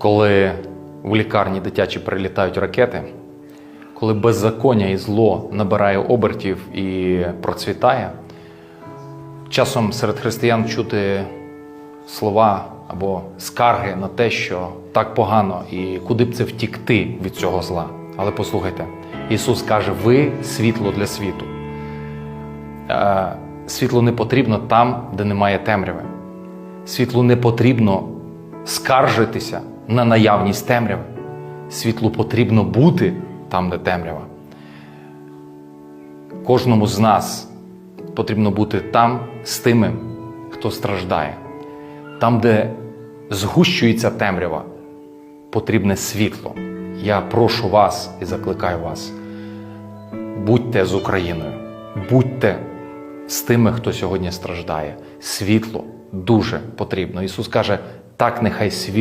коли в лікарні дитячі прилітають ракети, коли беззаконня і зло набирає обертів і процвітає, часом серед християн чути слова або скарги на те, що так погано і куди б це втікти від цього зла. Але послухайте, Ісус каже: ви світло для світу. Е, Світло не потрібно там, де немає темряви. Світлу не потрібно скаржитися на наявність темряви. Світлу потрібно бути там, де темрява. Кожному з нас потрібно бути там з тими, хто страждає. Там, де згущується темрява, потрібне світло. Я прошу вас і закликаю вас. Будьте з Україною, будьте з тими, хто сьогодні страждає. Світло дуже потрібно. Ісус каже: так нехай світ.